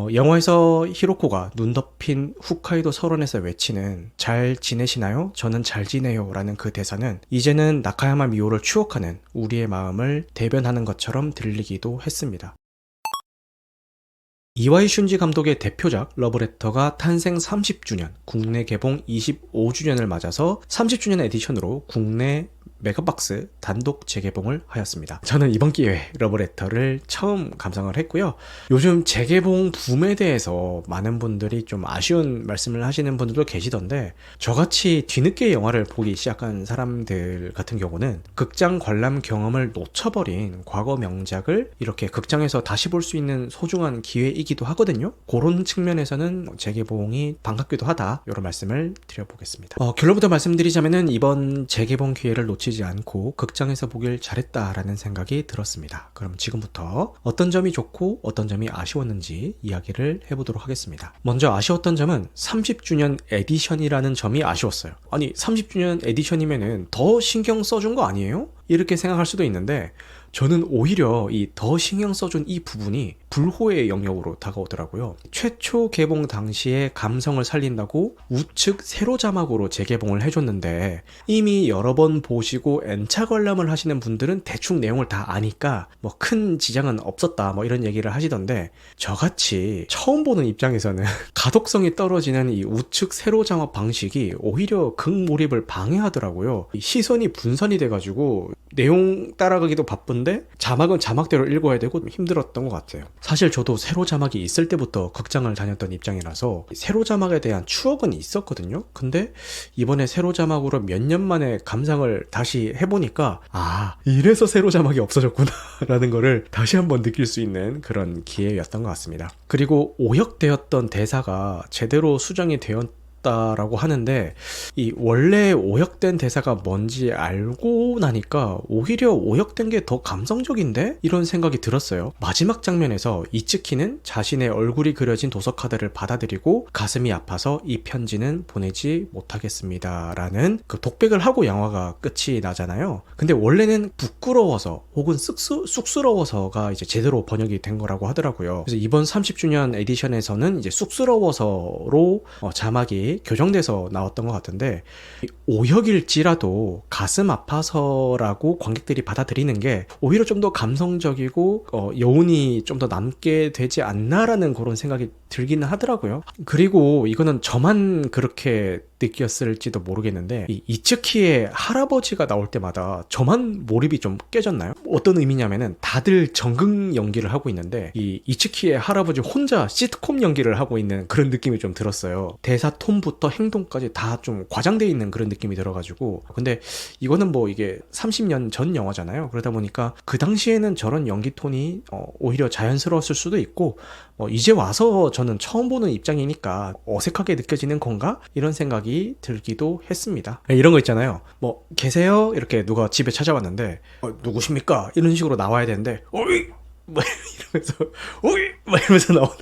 어, 영화에서 히로코가 눈 덮인 홋카이도 설원에서 외치는 잘 지내시나요? 저는 잘 지내요 라는 그 대사는 이제는 나카야마 미오를 추억하는 우리의 마음을 대변하는 것처럼 들리기도 했습니다. 이와이 슌지 감독의 대표작 러브레터가 탄생 30주년, 국내 개봉 25주년을 맞아서 30주년 에디션으로 국내 메가박스 단독 재개봉을 하였습니다. 저는 이번 기회에 러브레터를 처음 감상을 했고요. 요즘 재개봉 붐에 대해서 많은 분들이 좀 아쉬운 말씀을 하시는 분들도 계시던데 저같이 뒤늦게 영화를 보기 시작한 사람들 같은 경우는 극장 관람 경험을 놓쳐버린 과거 명작을 이렇게 극장에서 다시 볼 수 있는 소중한 기회이기도 하거든요. 그런 측면에서는 재개봉이 반갑기도 하다 이런 말씀을 드려보겠습니다. 어, 결론부터 말씀드리자면은 이번 재개봉 기회를 놓치 지 않고 극장에서 보길 잘했다라는 생각이 들었습니다. 그럼 지금부터 어떤 점이 좋고 어떤 점이 아쉬웠는지 이야기를 해보도록 하겠습니다. 먼저 아쉬웠던 점은 30주년 에디션이라는 점이 아쉬웠어요. 아니 30주년 에디션이면은 더 신경 써준 거 아니에요? 이렇게 생각할 수도 있는데 저는 오히려 이 더 신경 써준 이 부분이 불호의 영역으로 다가오더라고요. 최초 개봉 당시에 감성을 살린다고 우측 세로 자막으로 재개봉을 해줬는데 이미 여러 번 보시고 N차 관람을 하시는 분들은 대충 내용을 다 아니까 뭐 큰 지장은 없었다 뭐 이런 얘기를 하시던데 저같이 처음 보는 입장에서는 가독성이 떨어지는 이 우측 세로 자막 방식이 오히려 극몰입을 방해하더라고요. 이 시선이 분산이 돼가지고 내용 따라가기도 바쁜 데 자막은 자막대로 읽어야 되고 힘들었던 것 같아요. 사실 저도 세로 자막이 있을 때부터 극장을 다녔던 입장이라서 세로 자막에 대한 추억은 있었거든요. 근데 이번에 세로 자막으로 몇 년 만에 감상을 다시 해보니까 아 이래서 세로 자막이 없어졌구나 라는 거를 다시 한번 느낄 수 있는 그런 기회였던 것 같습니다. 그리고 오역되었던 대사가 제대로 수정이 되었 다라고 하는데 이 원래 오역된 대사가 뭔지 알고 나니까 오히려 오역된 게 더 감성적인데 이런 생각이 들었어요. 마지막 장면에서 이츠키는 자신의 얼굴이 그려진 도서 카드를 받아들이고 가슴이 아파서 이 편지는 보내지 못하겠습니다라는 그 독백을 하고 영화가 끝이 나잖아요. 근데 원래는 부끄러워서 혹은 쑥스, 쑥스러워서가 이제 제대로 번역이 된 거라고 하더라고요. 그래서 이번 30주년 에디션에서는 이제 쑥스러워서로 어, 자막이 교정돼서 나왔던 것 같은데 오역일지라도 가슴 아파서라고 관객들이 받아들이는 게 오히려 좀 더 감성적이고 어, 여운이 좀 더 남게 되지 않나라는 그런 생각이 들기는 하더라고요. 그리고 이거는 저만 그렇게 느꼈을지도 모르겠는데 이 이츠키의 할아버지가 나올 때마다 저만 몰입이 좀 깨졌나요? 어떤 의미냐면은 다들 정극 연기를 하고 있는데 이 이츠키의 할아버지 혼자 시트콤 연기를 하고 있는 그런 느낌이 좀 들었어요. 대사 톤부터 행동까지 다 좀 과장돼 있는 그런 느낌이 들어가지고 근데 이거는 뭐 이게 30년 전 영화잖아요. 그러다 보니까 그 당시에는 저런 연기 톤이 어, 오히려 자연스러웠을 수도 있고 어, 이제 와서 저는 처음 보는 입장이니까 어색하게 느껴지는 건가 이런 생각이 들기도 했습니다. 네, 이런 거 있잖아요. 뭐 계세요 이렇게 누가 집에 찾아왔는데 어, 누구십니까 이런 식으로 나와야 되는데 어이 뭐 이러면서 어이 막 이러면서 나오는.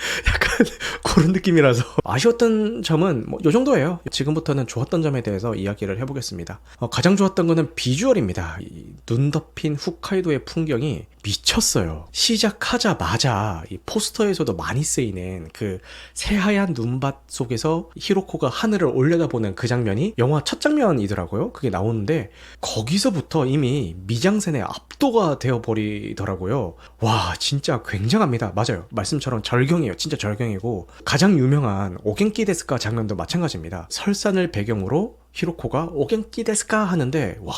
약간 그런 느낌이라서 아쉬웠던 점은 뭐 요 정도예요. 지금부터는 좋았던 점에 대해서 이야기를 해보겠습니다. 어, 가장 좋았던 거는 비주얼입니다. 이눈 덮인 홋카이도의 풍경이 미쳤어요. 시작하자마자 이 포스터에서도 많이 쓰이는 그 새하얀 눈밭 속에서 히로코가 하늘을 올려다보는 그 장면이 영화 첫 장면이더라고요. 그게 나오는데 거기서부터 이미 미장센의 압도가 되어버리더라고요. 와 진짜 굉장합니다. 맞아요. 말씀처럼 절경이에요. 진짜 절경이고 가장 유명한 오겐키 데스카 장면도 마찬가지입니다. 설산을 배경으로 히로코가 오겐키 데스카 하는데 와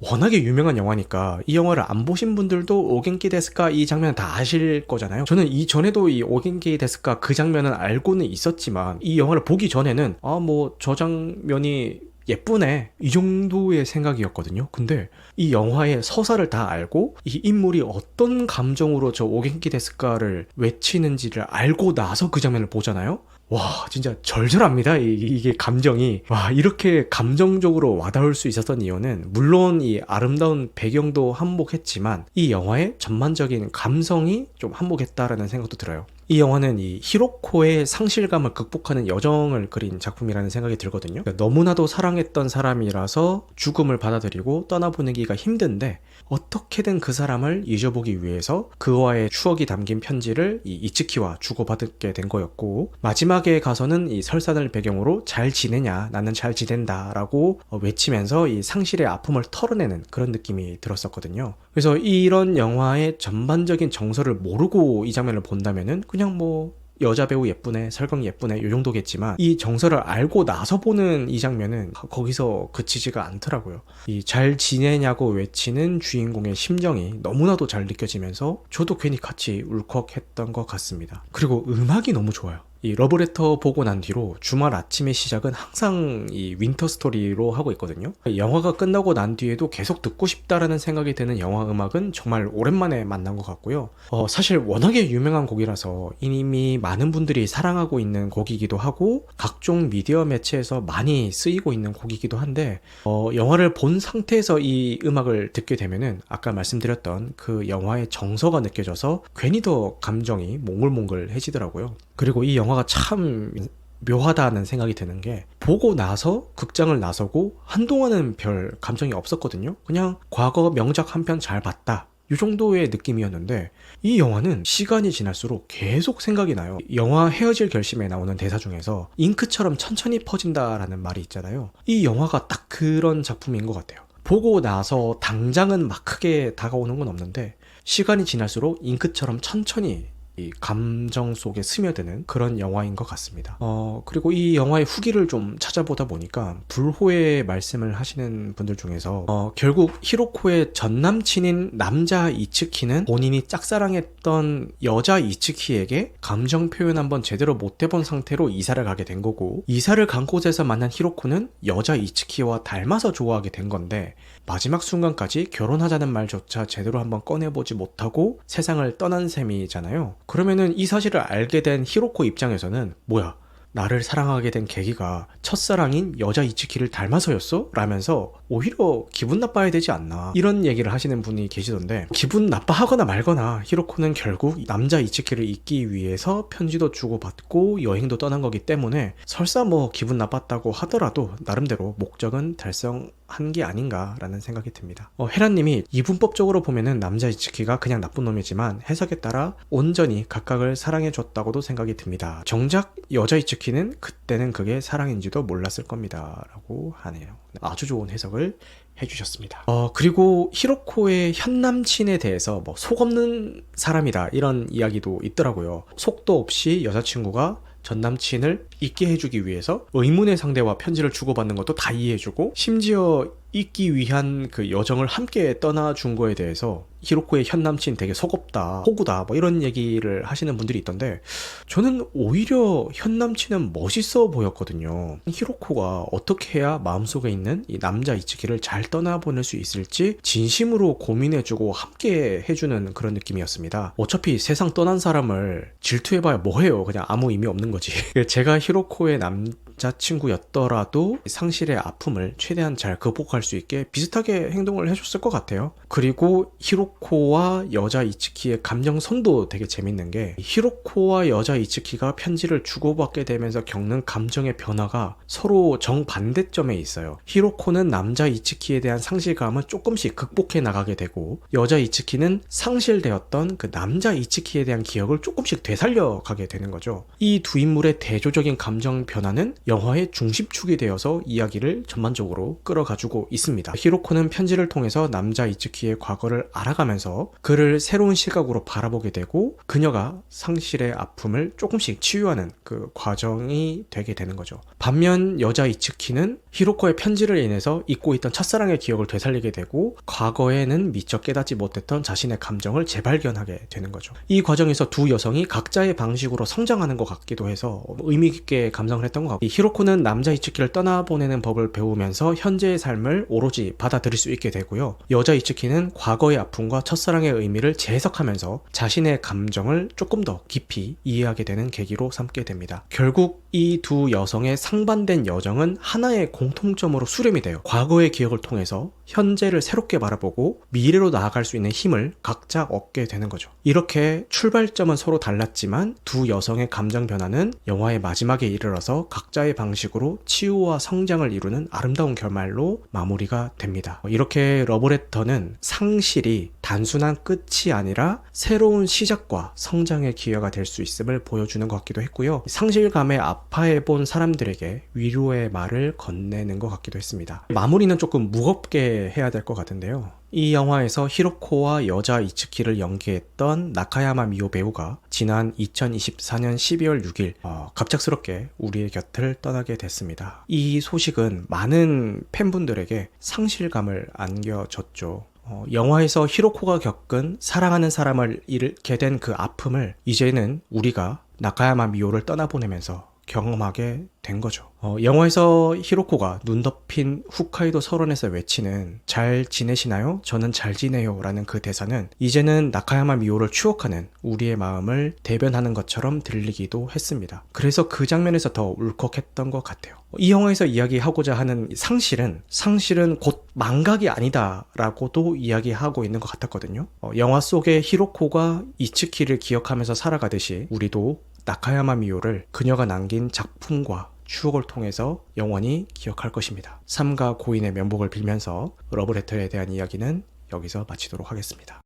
워낙에 유명한 영화니까 이 영화를 안 보신 분들도 오겐키 데스카 이 장면 다 아실 거잖아요. 저는 이 전에도 이 오겐키 데스카 그 장면은 알고는 있었지만 이 영화를 보기 전에는 아 뭐 저 장면이 예쁘네 이 정도의 생각이었거든요. 근데 이 영화의 서사를 다 알고 이 인물이 어떤 감정으로 저 오겐키 데스카를 외치는지를 알고 나서 그 장면을 보잖아요. 와 진짜 절절합니다. 이, 이게 감정이. 와 이렇게 감정적으로 와닿을 수 있었던 이유는 물론 이 아름다운 배경도 한몫했지만 이 영화의 전반적인 감성이 좀 한몫했다라는 생각도 들어요 이 영화는 이 히로코의 상실감을 극복하는 여정을 그린 작품이라는 생각이 들거든요. 그러니까 너무나도 사랑했던 사람이라서 죽음을 받아들이고 떠나보내기가 힘든데 어떻게든 그 사람을 잊어보기 위해서 그와의 추억이 담긴 편지를 이 이츠키와 주고받게 된 거였고 마지막에 가서는 이 설산을 배경으로 잘 지내냐 나는 잘 지낸다라고 어, 외치면서 이 상실의 아픔을 털어내는 그런 느낌이 들었었거든요. 그래서 이런 영화의 전반적인 정서를 모르고 이 장면을 본다면은 그냥 뭐 여자 배우 예쁘네, 설경 예쁘네, 요 정도겠지만, 이 정서를 알고 나서 보는 이 장면은 거기서 그치지가 않더라고요. 이 잘 지내냐고 외치는 주인공의 심정이 너무나도 잘 느껴지면서, 저도 괜히 같이 울컥했던 것 같습니다. 그리고 음악이 너무 좋아요. 이 러브레터 보고 난 뒤로 주말 아침의 시작은 항상 이 윈터 스토리로 하고 있거든요. 영화가 끝나고 난 뒤에도 계속 듣고 싶다라는 생각이 드는 영화 음악은 정말 오랜만에 만난 것 같고요. 어, 사실 워낙에 유명한 곡이라서 이미 많은 분들이 사랑하고 있는 곡이기도 하고 각종 미디어 매체에서 많이 쓰이고 있는 곡이기도 한데 어, 영화를 본 상태에서 이 음악을 듣게 되면은 아까 말씀드렸던 그 영화의 정서가 느껴져서 괜히 더 감정이 몽글몽글해지더라고요. 그리고 이 영화 가 참 묘하다는 생각이 드는 게 보고 나서 극장을 나서고 한동안은 별 감정이 없었거든요. 그냥 과거 명작 한 편 잘 봤다. 이 정도의 느낌이었는데 이 영화는 시간이 지날수록 계속 생각이 나요. 영화 헤어질 결심에 나오는 대사 중에서 잉크처럼 천천히 퍼진다라는 말이 있잖아요. 이 영화가 딱 그런 작품인 것 같아요. 보고 나서 당장은 막 크게 다가오는 건 없는데 시간이 지날수록 잉크처럼 천천히 이 감정 속에 스며드는 그런 영화인 것 같습니다. 어, 그리고 이 영화의 후기를 좀 찾아보다 보니까 불호의 말씀을 하시는 분들 중에서 어, 결국 히로코의 전 남친인 남자 이츠키는 본인이 짝사랑 했던 여자 이츠키에게 감정 표현 한번 제대로 못 해본 상태로 이사를 가게 된 거고 이사를 간 곳에서 만난 히로코는 여자 이츠키와 닮아서 좋아하게 된 건데 마지막 순간까지 결혼하자는 말조차 제대로 한번 꺼내보지 못하고 세상을 떠난 셈이잖아요. 그러면은 이 사실을 알게 된 히로코 입장에서는 뭐야? 나를 사랑하게 된 계기가 첫사랑인 여자 이츠키를 닮아서였어? 라면서 오히려 기분 나빠야 되지 않나 이런 얘기를 하시는 분이 계시던데 기분 나빠하거나 말거나 히로코는 결국 남자 이츠키를 잊기 위해서 편지도 주고받고 여행도 떠난 거기 때문에 설사 뭐 기분 나빴다고 하더라도 나름대로 목적은 달성 한 게 아닌가라는 생각이 듭니다. 어, 헤라님이 이분법적으로 보면은 남자 이츠키가 그냥 나쁜 놈이지만 해석에 따라 온전히 각각을 사랑해줬다고도 생각이 듭니다. 정작 여자 이츠키는 그때는 그게 사랑인지도 몰랐을 겁니다. 라고 하네요. 아주 좋은 해석을 해주셨습니다. 어, 그리고 히로코의 현 남친에 대해서 뭐 속 없는 사람이다 이런 이야기도 있더라고요. 속도 없이 여자친구가 전 남친을 잊게 해주기 위해서 의문의 상대와 편지를 주고받는 것도 다 이해해주고 심지어 잊기 위한 그 여정을 함께 떠나준 거에 대해서 히로코의 현 남친 되게 속없다, 호구다, 뭐 이런 얘기를 하시는 분들이 있던데 저는 오히려 현 남친은 멋있어 보였거든요. 히로코가 어떻게 해야 마음속에 있는 이 남자 이츠키를 잘 떠나보낼 수 있을지 진심으로 고민해주고 함께 해주는 그런 느낌이었습니다. 어차피 세상 떠난 사람을 질투해봐야 뭐해요. 그냥 아무 의미 없는 거지. 제가 히로코의 남 자친구였더라도 상실의 아픔을 최대한 잘 극복할 수 있게 비슷하게 행동을 해줬을 것 같아요. 그리고 히로코와 여자 이츠키의 감정선도 되게 재밌는 게 히로코와 여자 이츠키가 편지를 주고받게 되면서 겪는 감정의 변화가 서로 정반대점에 있어요. 히로코는 남자 이츠키에 대한 상실감을 조금씩 극복해 나가게 되고 여자 이츠키는 상실되었던 그 남자 이츠키에 대한 기억을 조금씩 되살려 가게 되는 거죠. 이 두 인물의 대조적인 감정 변화는 영화의 중심축이 되어서 이야기를 전반적으로 끌어가지고 있습니다. 히로코는 편지를 통해서 남자 이츠키의 과거를 알아가면서 그를 새로운 시각으로 바라보게 되고 그녀가 상실의 아픔을 조금씩 치유하는 그 과정이 되게 되는 거죠. 반면 여자 이츠키는 히로코의 편지를 인해서 잊고 있던 첫사랑의 기억을 되살리게 되고 과거에는 미처 깨닫지 못했던 자신의 감정을 재발견하게 되는 거죠. 이 과정에서 두 여성이 각자의 방식으로 성장하는 것 같기도 해서 의미 깊게 감상을 했던 것 같고 히로코는 남자 이츠키를 떠나보내는 법을 배우면서 현재의 삶을 오로지 받아들일 수 있게 되고요. 여자 이츠키는 과거의 아픔과 첫사랑의 의미를 재해석하면서 자신의 감정을 조금 더 깊이 이해하게 되는 계기로 삼게 됩니다. 결국 이 두 여성의 상반된 여정은 하나의 공통점으로 수렴이 돼요. 과거의 기억을 통해서 현재를 새롭게 바라보고 미래로 나아갈 수 있는 힘을 각자 얻게 되는 거죠. 이렇게 출발점은 서로 달랐지만 두 여성의 감정 변화는 영화의 마지막에 이르러서 각자의 방식으로 치유와 성장을 이루는 아름다운 결말로 마무리가 됩니다. 이렇게 러브레터는 상실이 단순한 끝이 아니라 새로운 시작과 성장의 기회가 될 수 있음을 보여주는 것 같기도 했고요. 상실감에 아파해 본 사람들에게 위로의 말을 건네는 것 같기도 했습니다. 마무리는 조금 무겁게 해야 될 것 같은데요. 이 영화에서 히로코와 여자 이츠키를 연기했던 나카야마 미오 배우가 지난 2024년 12월 6일 어, 갑작스럽게 우리의 곁을 떠나게 됐습니다. 이 소식은 많은 팬분들에게 상실감을 안겨줬죠. 어, 영화에서 히로코가 겪은 사랑하는 사람을 잃게 된 그 아픔을 이제는 우리가 나카야마 미오를 떠나보내면서 경험하게 된 거죠. 어, 영화에서 히로코가 눈 덮인 홋카이도 설원에서 외치는 잘 지내시나요? 저는 잘 지내요 라는 그 대사는 이제는 나카야마 미오를 추억하는 우리의 마음을 대변하는 것처럼 들리기도 했습니다. 그래서 그 장면에서 더 울컥했던 것 같아요. 이 영화에서 이야기하고자 하는 상실은 상실은 곧 망각이 아니다라고도 이야기하고 있는 것 같았거든요. 어, 영화 속의 히로코가 이츠키를 기억하면서 살아가듯이 우리도 나카야마 미오를 그녀가 남긴 작품과 추억을 통해서 영원히 기억할 것입니다. 삼가 고인의 면복을 빌면서 러브레터에 대한 이야기는 여기서 마치도록 하겠습니다.